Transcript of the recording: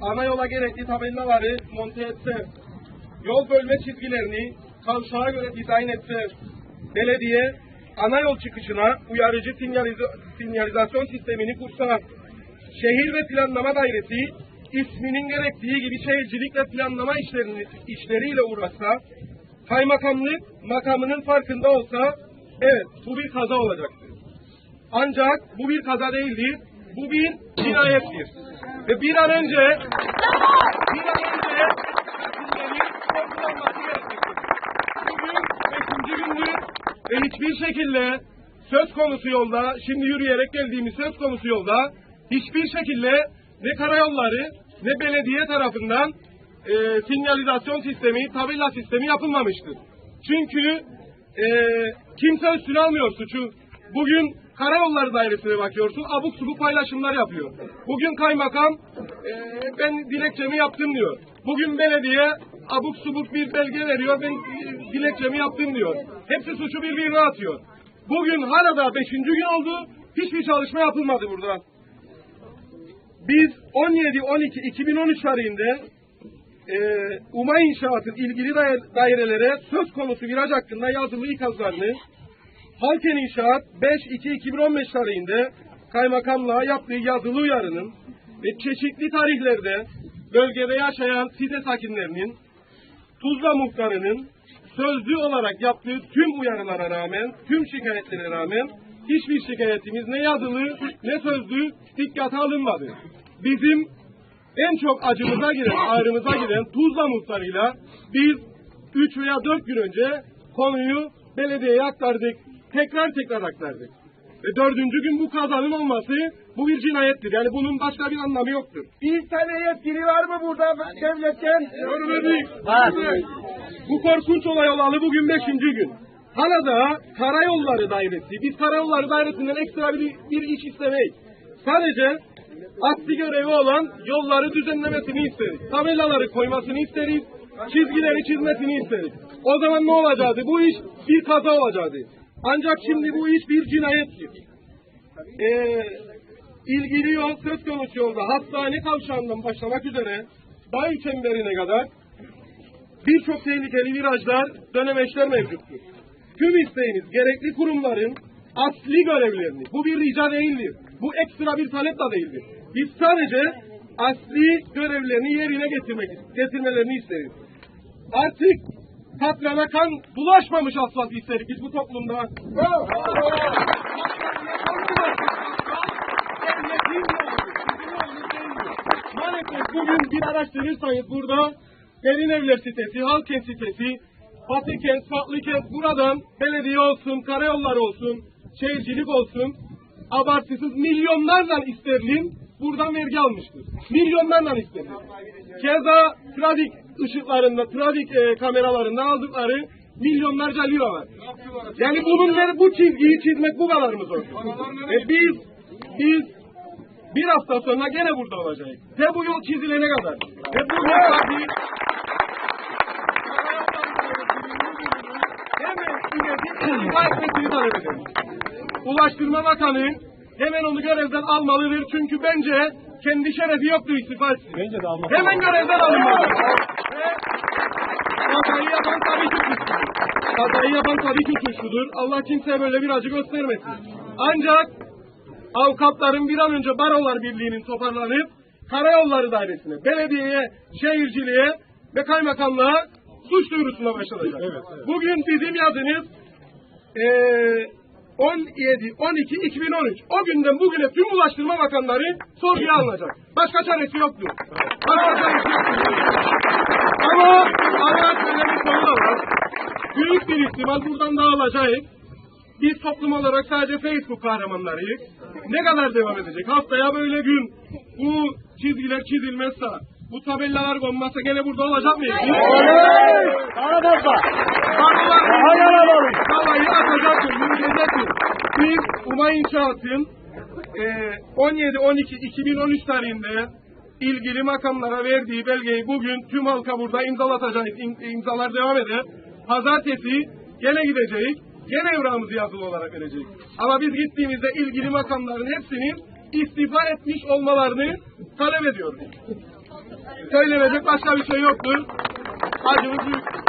ana yola gerekli tabelaları monte etse, yol bölme çizgilerini kavşağa göre dizayn etse, belediye ana yol çıkışına uyarıcı sinyaliz- sinyalizasyon sistemini kursa, şehir ve planlama dairesi isminin gerektiği gibi şehircilik ve planlama işlerini, işleriyle uğraşsa, kaymakamlık makamının farkında olsa, evet bu bir kaza olacaktır. Ancak bu bir kaza değildir, bu bir cinayettir. Ve bir an önce, bir an önce. Bugün beşinci gündür ve hiçbir şekilde söz konusu yolda, şimdi yürüyerek geldiğimiz söz konusu yolda hiçbir şekilde ne karayolları ne belediye tarafından e, sinyalizasyon sistemi, tabela sistemi yapılmamıştır. Çünkü e, kimse üstüne almıyor suçu. Bugün Karayolları Dairesi'ne bakıyorsun, abuk subuk paylaşımlar yapıyor. Bugün kaymakam, e, ben dilekçemi yaptım diyor. Bugün belediye abuk subuk bir belge veriyor, ben e, dilekçemi yaptım diyor. Hepsi suçu birbirine atıyor. Bugün hala da beşinci gün oldu, hiçbir çalışma yapılmadı burada. Biz 17-12-2013 tarihinde e, UMA İnşaat'ın ilgili dair- dairelere söz konusu viraj hakkında yazılı ikazlarını Halken İnşaat 5-2-2015 tarihinde kaymakamlığa yaptığı yazılı uyarının ve çeşitli tarihlerde bölgede yaşayan site sakinlerinin Tuzla muhtarının sözlü olarak yaptığı tüm uyarılara rağmen, tüm şikayetlere rağmen hiçbir şikayetimiz ne yazılı ne sözlü dikkate alınmadı. Bizim en çok acımıza giren, ağrımıza giren Tuzla muhtarıyla biz 3 veya 4 gün önce konuyu belediyeye aktardık. Tekrar tekrar aktardık. Ve dördüncü gün bu kazanın olması bu bir cinayettir. Yani bunun başka bir anlamı yoktur. Bir tane yetkili var mı burada devletten? Görmedik. Bu korkunç olay olalı bugün beşinci gün. Hala da Karayolları Dairesi, biz Karayolları Dairesi'nden ekstra bir, bir iş istemeyiz. Sadece asli görevi olan yolları düzenlemesini isteriz. Tabelaları koymasını isteriz. Çizgileri çizmesini isteriz. O zaman ne olacaktı? Bu iş bir kaza olacaktı. Ancak şimdi bu iş bir cinayettir. Ee, ilgili yol söz konusu yolda hastane kavşağından başlamak üzere Bayı çemberine kadar birçok tehlikeli virajlar, dönemeçler mevcuttur. Tüm isteğimiz gerekli kurumların asli görevlerini, bu bir rica değildir, bu ekstra bir talep de değildir. Biz sadece asli görevlerini yerine getirmek, getirmelerini isteriz. Artık katlana kan bulaşmamış asfalt isterik biz bu toplumda. Maalesef bugün bir araştırırsanız burada Derin Evler sitesi, Halkent sitesi, Batıkent, Fatlıkent buradan belediye olsun, karayolları olsun, şehircilik olsun abartısız milyonlarla isterlin buradan vergi almıştır. Milyonlarla isterlin. Keza trafik ışıklarında, trafik e, kameralarından aldıkları milyonlarca lira var. Yani bunun bu çizgiyi çizmek bu kadar mı zor? E biz, biz bir hafta sonra gene burada olacağız. Ve bu yol çizilene kadar. Ve bu yol hemen istifa etmesini talep ederiz. Ulaştırma Bakanı hemen onu görevden almalıdır. Çünkü bence kendi şerefi yoktur istifa etsin. Bence de almak. Hemen görevden alınmalı. Ve yapan tabii ki suçludur. Kazayı yapan tabii ki suçludur. Allah kimseye böyle bir acı göstermesin. Ancak avukatların bir an önce Barolar Birliği'nin toparlanıp Karayolları Dairesi'ne, belediyeye, şehirciliğe ve kaymakamlığa suç duyurusuna başlanacak. Bugün bizim yazınız eee 17, 12, 2013. O günden bugüne tüm ulaştırma bakanları sorguya alınacak. Başka çaresi yoktur. Başka çaresi yoktur. İhtimal buradan dağılacağız. Biz toplum olarak sadece Facebook kahramanlarıyız. Ne kadar devam edecek? Haftaya böyle gün bu çizgiler çizilmezse, bu tabelalar konmazsa gene burada olacak mıyız? Barolar Hala alalım. Havayı atacaktır, yürüyecektir. Biz UMA İnşaat'ın e, 17-12-2013 tarihinde ilgili makamlara verdiği belgeyi bugün tüm halka burada imzalatacağız. İm- imzalar devam eder. Pazartesi Gene gideceğiz. Gene evramızı yazılı olarak vereceğiz. Ama biz gittiğimizde ilgili makamların hepsinin istifa etmiş olmalarını talep ediyoruz. Söylenecek başka bir şey yoktur. Acımız büyük.